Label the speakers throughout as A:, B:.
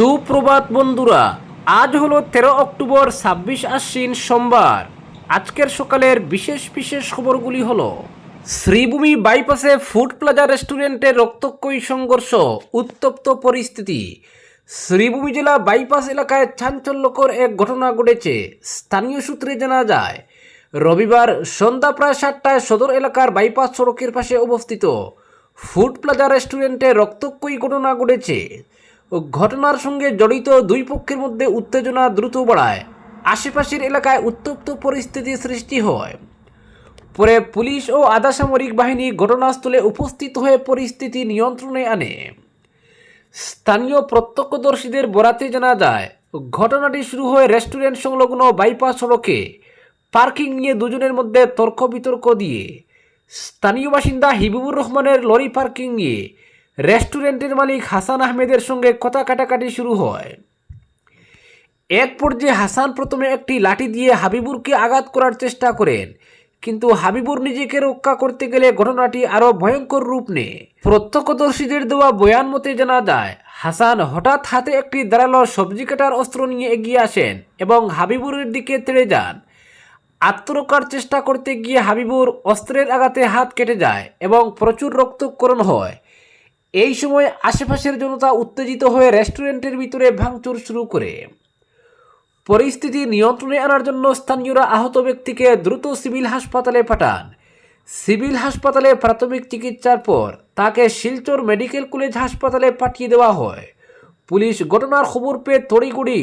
A: সুপ্রভাত বন্ধুরা, আজ হলো তেরো অক্টোবর ছাব্বিশ আশ্বিন সোমবার। আজকের সকালের বিশেষ বিশেষ খবরগুলি হলো, শ্রীভূমি বাইপাসে ফুড প্লাজা রেস্টুরেন্টে রক্তক্ষয়ী সংঘর্ষ, উত্তপ্ত পরিস্থিতি। শ্রীভূমি জেলা বাইপাস এলাকায় চাঞ্চল্যকর এক ঘটনা ঘটেছে, স্থানীয় সূত্রে জানা যায়, রবিবার সন্ধ্যা প্রায় সাতটায় সদর এলাকার বাইপাস সড়কের পাশে অবস্থিত ফুড প্লাজা রেস্টুরেন্টে রক্তক্ষয়ী ঘটনা ঘটেছে। ঘটনার সঙ্গে জড়িত দুই পক্ষের মধ্যে উত্তেজনা দ্রুত বাড়ায়। আশেপাশের এলাকায় উত্তপ্ত পরিস্থিতি সৃষ্টি হয়। পরে পুলিশ ও আধা সামরিক বাহিনী ঘটনাস্থলে উপস্থিত হয়ে পরিস্থিতি নিয়ন্ত্রণে আনে। স্থানীয় প্রত্যক্ষদর্শীদের বরাতে জানা যায়, ঘটনাটি শুরু হয় রেস্টুরেন্ট সংলগ্ন বাইপাস সড়কে পার্কিং নিয়ে দুজনের মধ্যে তর্ক বিতর্ক দিয়ে স্থানীয় বাসিন্দা হিবিবুর রহমানের লরি পার্কিং নিয়ে রেস্টুরেন্টের মালিক হাসান আহমেদের সঙ্গে কথা কাটাকাটি শুরু হয়। এক পর্যায়ে হাসান প্রথমে একটি লাঠি দিয়ে হাবিবুরকে আঘাত করার চেষ্টা করেন, কিন্তু হাবিবুর নিজেকে রক্ষা করতে গেলে ঘটনাটি আরও ভয়ঙ্কর রূপ নেয়। প্রত্যক্ষদর্শীদের দেওয়া বয়ান মতে জানা যায়, হাসান হঠাৎ হাতে একটি ধারালো সবজি কাটার অস্ত্র নিয়ে এগিয়ে আসেন এবং হাবিবুরের দিকে তেড়ে যান। আত্মরক্ষার চেষ্টা করতে গিয়ে হাবিবুর অস্ত্রের আঘাতে হাত কেটে যায় এবং প্রচুর রক্তক্ষরণ হয়। এই সময় আশেপাশের জনতা উত্তেজিত হয়ে রেস্টুরেন্টের ভিতরে ভাঙচুর শুরু করে। পরিস্থিতি নিয়ন্ত্রণে আনার জন্য স্থানীয়রা আহত ব্যক্তিকে দ্রুত সিভিল হাসপাতালে পাঠান। সিভিল হাসপাতালে প্রাথমিক চিকিৎসার পর তাকে শিলচর মেডিকেল কলেজ হাসপাতালে পাঠিয়ে দেওয়া হয়। পুলিশ ঘটনার খবর পেয়ে তড়িগুড়ি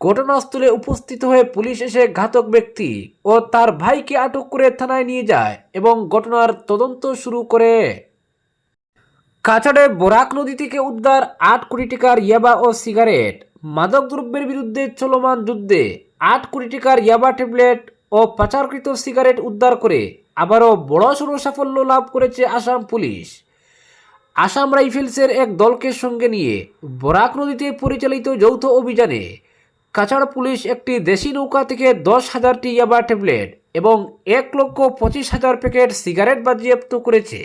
A: ঘটনাস্থলে উপস্থিত হয়ে পুলিশ এসে ঘাতক ব্যক্তি ও তার ভাইকে আটক করে থানায় নিয়ে যায় এবং ঘটনার তদন্ত শুরু করে। কাছাড়ে বরাক নদী থেকে উদ্ধার আট কোটি টাকার ইয়াবা ও সিগারেট। মাদক দ্রব্যের বিরুদ্ধে চলমান যুদ্ধে আট কোটি টাকার ইয়াবা ট্যাবলেট ও পাচারকৃত সিগারেট উদ্ধার করে আবারও বড় বড়সড় সাফল্য লাভ করেছে আসাম পুলিশ। আসাম রাইফেলসের এক দলকে সঙ্গে নিয়ে বরাক নদীতে পরিচালিত যৌথ অভিযানে কাছাড় পুলিশ একটি দেশি নৌকা থেকে দশ হাজারটি ইয়াবা ট্যাবলেট এবং এক লক্ষ পঁচিশ হাজার প্যাকেট সিগারেট বাজেয়াপ্ত করেছে।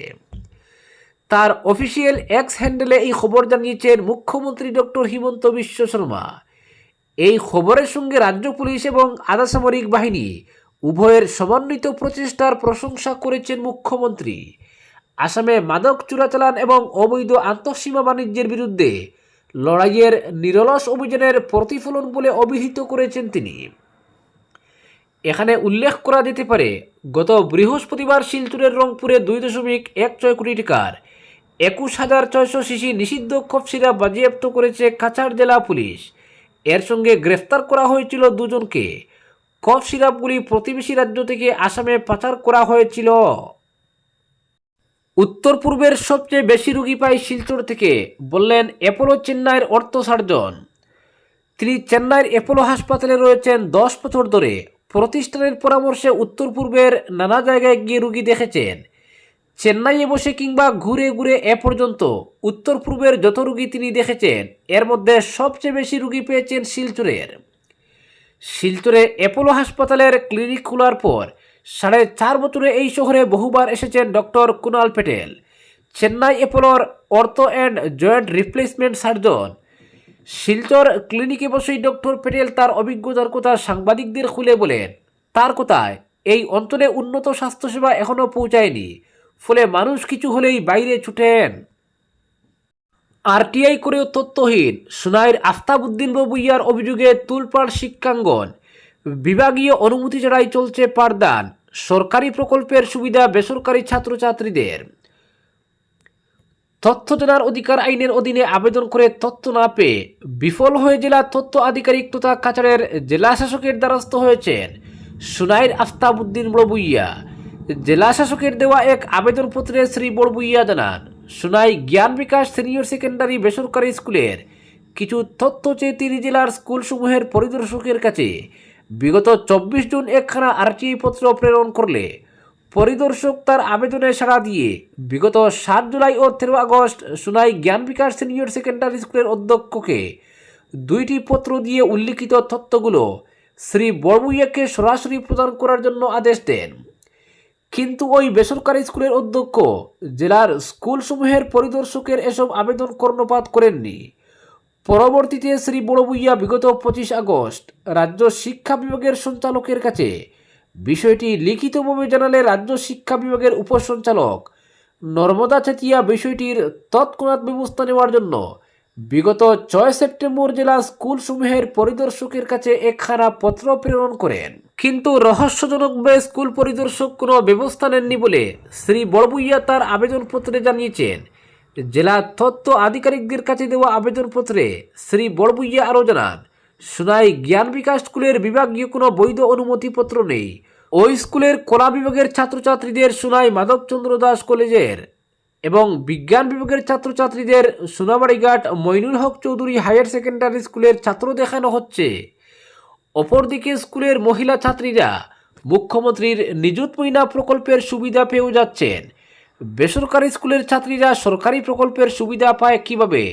A: তার অফিসিয়াল এক্স হ্যান্ডেলে এই খবর জানিয়েছেন মুখ্যমন্ত্রী ডক্টর হিমন্ত বিশ্ব শর্মা। এই খবরের সঙ্গে রাজ্য পুলিশ এবং আধা সামরিক বাহিনী উভয়ের সমন্বিত প্রচেষ্টার প্রশংসা করেছেন মুখ্যমন্ত্রী। আসামে মাদক চোরাচালান এবং অবৈধ আন্তঃসীমা বাণিজ্যের বিরুদ্ধে লড়াইয়ের নিরলস অভিযানের প্রতিফলন বলে অভিহিত করেছেন তিনি। এখানে উল্লেখ করা যেতে পারে, গত বৃহস্পতিবার শিলচুরের রংপুরে দুই দশমিক এক ছয় কোটি টাকার একুশ হাজার ছয়শো শিশি নিষিদ্ধ কফসিরা বাজেয়াপ্ত করেছে কাছাড় জেলা পুলিশ। এর সঙ্গে গ্রেফতার করা হয়েছিল দুজনকে। কফ সিরাপগুলি প্রতিবেশী রাজ্য থেকে আসামে পাচার করা হয়েছিল। উত্তর পূর্বের সবচেয়ে বেশি রুগী পায় শিলচর থেকে, বললেন অ্যাপোলো চেন্নাইয়ের অর্থ সার্জন। তিনি চেন্নাইয়ের অ্যাপোলো হাসপাতালে রয়েছেন দশ বছর ধরে। প্রতিষ্ঠানের পরামর্শে উত্তর পূর্বের নানা জায়গায় গিয়ে রুগী দেখেছেন। চেন্নাইয়ে বসে কিংবা ঘুরে ঘুরে এ পর্যন্ত উত্তর পূর্বের যত রুগী তিনি দেখেছেন, এর মধ্যে সবচেয়ে বেশি রুগী পেয়েছেন শিলচরের। শিলচরে অ্যাপোলো হাসপাতালের ক্লিনিক খোলার পর সাড়ে চার বছরে এই শহরে বহুবার এসেছেন doctor Kunal Patel Chennai অ্যাপোলোর ortho and joint replacement surgeon. Silchar ক্লিনিকে বসেই ডক্টর প্যাটেল তার অভিজ্ঞতার কথা সাংবাদিকদের খুলে বলেন, তার কথায়, এই অঞ্চলে উন্নত স্বাস্থ্যসেবা এখনও পৌঁছায়নি। ফলে মানুষ কিছু হলেই বাইরে ছুটেন। আরটিআই করেও তথ্যহীন। সুনাইয়ের আস্তাবুদ্দিন ববুইয়ার অভিযোগে তুলপাড় শিক্ষাঙ্গন। বিভাগীয় অনুমতি ছাড়াই চলছে পাঠদান। সরকারি প্রকল্পের সুবিধা বেসরকারি ছাত্রছাত্রীদের। তথ্য জানার অধিকার আইনের অধীনে আবেদন করে তথ্য না পেয়ে বিফল হয়ে জেলা তথ্য আধিকারিক তথা কাছাড়ের জেলা শাসকের দ্বারস্থ হয়েছেন সুনাইর আফতাবুদ্দিন বড়বুইয়া জেলা শাসকের দেওয়া এক আবেদনপত্রে শ্রী বড়বুইয়া জানান, সুনাই জ্ঞান বিকাশ সিনিয়র সেকেন্ডারি বেসরকারি স্কুলের কিছু তথ্য চেয়ে তিনি জেলার স্কুলসমূহের পরিদর্শকের কাছে বিগত চব্বিশ জুন একখানা আরটিআই পত্র প্রেরণ করলে পরিদর্শক তার আবেদনে সাড়া দিয়ে বিগত সাত জুলাই ও তেরো আগস্ট সুনাই জ্ঞান বিকাশ সিনিয়র সেকেন্ডারি স্কুলের অধ্যক্ষকে দুইটি পত্র দিয়ে উল্লিখিত তথ্যগুলো শ্রী বড়বুইয়াকে সরাসরি প্রদান করার জন্য আদেশ দেন। কিন্তু ওই বেসরকারি স্কুলের অধ্যক্ষ জেলার স্কুলসমূহের পরিদর্শকের এসব আবেদন কর্ণপাত করেননি। পরবর্তীতে শ্রী বড়বুইয়া বিগত পঁচিশ আগস্ট রাজ্য শিক্ষা বিভাগের সঞ্চালকের কাছে বিষয়টি লিখিতভাবে জানালে রাজ্য শিক্ষা বিভাগের উপসঞ্চালক নর্মদা চেতিয়া বিষয়টির তৎক্ষণাৎ ব্যবস্থা নেওয়ার জন্য বিগত ছয় সেপ্টেম্বর জেলা স্কুলসমূহের পরিদর্শকের কাছে একখানা পত্র প্রেরণ করেন। কিন্তু রহস্যজনকভাবে স্কুল পরিদর্শক কোনো ব্যবস্থা নেননি বলে শ্রী বড়বুইয়া তার আবেদনপত্রে জানিয়েছেন। জেলা তথ্য আধিকারিকদের কাছে দেওয়া আবেদনপত্রে শ্রী বড়বুইয়া আরও জানান, সোনাই জ্ঞান বিকাশ স্কুলের বিভাগীয় কোনো বৈধ অনুমতিপত্র নেই। ওই স্কুলের কলা বিভাগের ছাত্রছাত্রীদের সোনাই মাধবচন্দ্র দাস কলেজের এবং বিজ্ঞান বিভাগের ছাত্রছাত্রীদের সোনাবাড়িঘাট মইনুল হক চৌধুরী হায়ার সেকেন্ডারি স্কুলের ছাত্র দেখানো হচ্ছে। অপরদিকে স্কুলের মহিলা ছাত্রীরা মুখ্যমন্ত্রীর নিযুত মহিলা প্রকল্পের সুবিধা পেয়েও যাচ্ছেন। বেসরকারি স্কুলের ছাত্রীরা সরকারি প্রকল্পের সুবিধা পায় কীভাবে?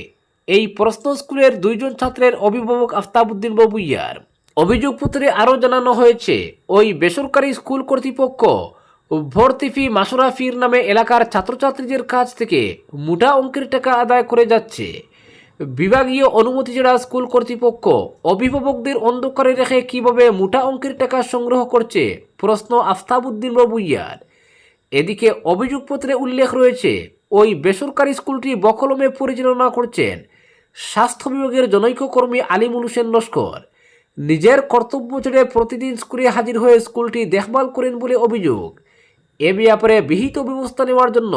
A: এই প্রশ্ন স্কুলের দুইজন ছাত্রের অভিভাবক আফতাবউদ্দিন বাবুইয়ার। অভিযোগপত্রে আরও জানানো হয়েছে, ওই বেসরকারি স্কুল কর্তৃপক্ষ ভর্তি ফি নামে এলাকার ছাত্রছাত্রীদের কাছ থেকে মোটা অঙ্কের টাকা আদায় করে যাচ্ছে। বিভাগীয় অনুমতি ছাড়া স্কুল কর্তৃপক্ষ অভিভাবকদের অন্ধকারে রেখে কীভাবে মোটা অঙ্কের টাকা সংগ্রহ করছে প্রশ্ন আফতাবউদ্দিন বাবুইয়ার এদিকে অভিযোগপত্রে উল্লেখ রয়েছে, ওই বেসরকারি স্কুলটি বকলমে পরিচালনা করছেন স্বাস্থ্য বিভাগের জনৈক কর্মী আলিমুল হোসেন লস্কর। নিজের কর্তব্য ছেড়ে প্রতিদিন স্কুলে হাজির হয়ে স্কুলটি দেখভাল করেন বলে অভিযোগ। এ ব্যাপারে বিহিত ব্যবস্থা নেওয়ার জন্য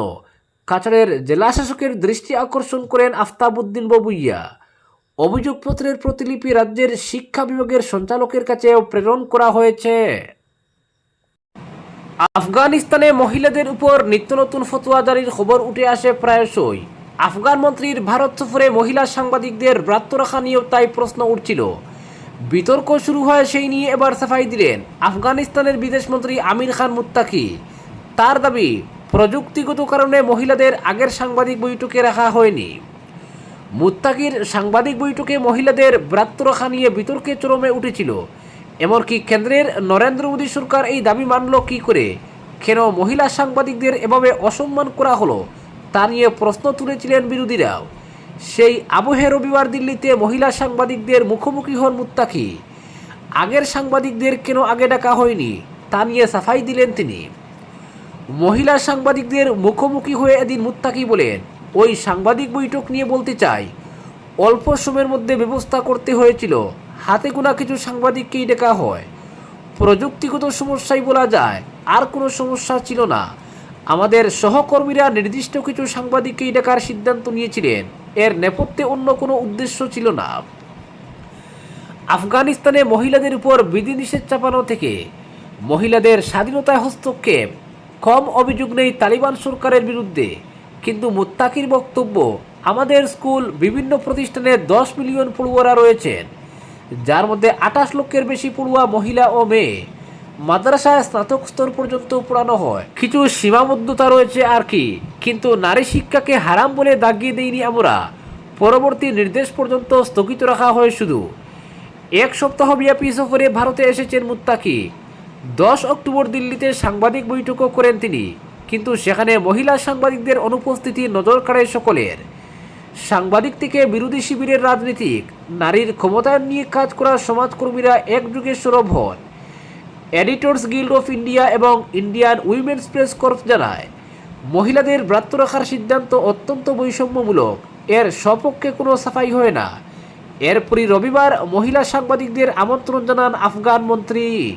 A: কাছাড়ের জেলা শাসকের দৃষ্টি আকর্ষণ করেন আফতাবুদ্দিন বাবুইয়া। অভিযোগপত্রের প্রতিলিপি রাজ্যের শিক্ষা বিভাগের সঞ্চালকের কাছেও প্রেরণ করা হয়েছে। আফগানিস্তানে মহিলাদের উপর নিত্য নতুন ফতোয়া জারির খবর উঠে আসে প্রায়শই। আফগান মন্ত্রীর ভারত সফরে মহিলা সাংবাদিকদের ব্রাত্য রাখা নিয়েও তাই প্রশ্ন উঠছিল। বিতর্ক শুরু হয় সেই নিয়ে এবার সাফাই দিলেন আফগানিস্তানের বিদেশমন্ত্রী আমির খান মুত্তাকি। তার দাবি, প্রযুক্তিগত কারণে মহিলাদের আগের সাংবাদিক বৈঠকে রাখা হয়নি। মুত্তাকির সাংবাদিক বৈঠকে মহিলাদের ব্রাত্য রাখা নিয়ে বিতর্কে চরমে উঠেছিল। এমনকি কেন্দ্রের নরেন্দ্র মোদী সরকার এই দাবি মানল কি করে? কেন মহিলা সাংবাদিকদের এভাবে অসম্মান করা হলো? তা নিয়ে প্রশ্ন তুলেছিলেন বিরোধীরাও সেই আবহে রবিবার দিল্লিতে মহিলা সাংবাদিকদের মুখোমুখি হন মুত্তাকি। আগের সাংবাদিকদের কেন আগে ডাকা হয়নি? তা নিয়ে সাফাই দিলেন তিনি। মহিলা সাংবাদিকদের মুখোমুখি হয়ে এদিন মুত্তাকি বলেন ওই সাংবাদিক বৈঠক নিয়ে বলতে চাই। অল্প সময়ের মধ্যে ব্যবস্থা করতে হয়েছিল। হাতে গোনা কিছু সাংবাদিককেই ডেকা হয়। প্রযুক্তিগত সমস্যাই বলা যায়, আর কোনো সমস্যা ছিল না। আমাদের সহকর্মীরা নির্দিষ্ট কিছু সাংবাদিককেই ডাকার সিদ্ধান্ত নিয়েছিলেন। এর নেপথ্যে অন্য কোনো উদ্দেশ্য ছিল না। আফগানিস্তানে মহিলাদের উপর বিধিনিষেধ চাপানো থেকে মহিলাদের স্বাধীনতায় হস্তক্ষেপ কম অভিযোগ নেই তালিবান সরকারের বিরুদ্ধে। কিন্তু মুত্তাকির বক্তব্য, আমাদের স্কুল বিভিন্ন প্রতিষ্ঠানে দশ মিলিয়ন পড়ুয়ারা রয়েছেন, যার মধ্যে আঠাশ লক্ষের বেশি পড়ুয়া মহিলা ও মেয়ে। মাদ্রাসায় স্নাতক স্তর পর্যন্ত পড়ানো হয়। কিছু সীমাবদ্ধতা রয়েছে আর কি, কিন্তু নারী শিক্ষাকে হারাম বলে দাগিয়ে দেইনি আমরা। পরবর্তী নির্দেশ পর্যন্ত স্থগিত রাখা হয় শুধু। এক সপ্তাহ ব্যাপী সফরে ভারতে এসেছেন মুত্তাকি। দশ অক্টোবর দিল্লিতে সাংবাদিক বৈঠকও করেন তিনি। কিন্তু সেখানে মহিলা সাংবাদিকদের অনুপস্থিতি নজর কাড়ে সকলের। সাংবাদিক থেকে বিরোধী শিবিরের রাজনীতিক, নারীর ক্ষমতায়ন নিয়ে কাজ করা সমাজকর্মীরা একযুগে সরব হন। এডিটর্স গিল্ড অফ ইন্ডিয়া এবং ইন্ডিয়ান উইমেন্স প্রেস কর্পস জানায়, মহিলাদের ব্রাত্য রাখার সিদ্ধান্ত অত্যন্ত বৈষম্যমূলক, এর সপক্ষে কোনো সাফাই হয় না। এরপরই রবিবার মহিলা সাংবাদিকদের আমন্ত্রণ জানান আফগান মন্ত্রী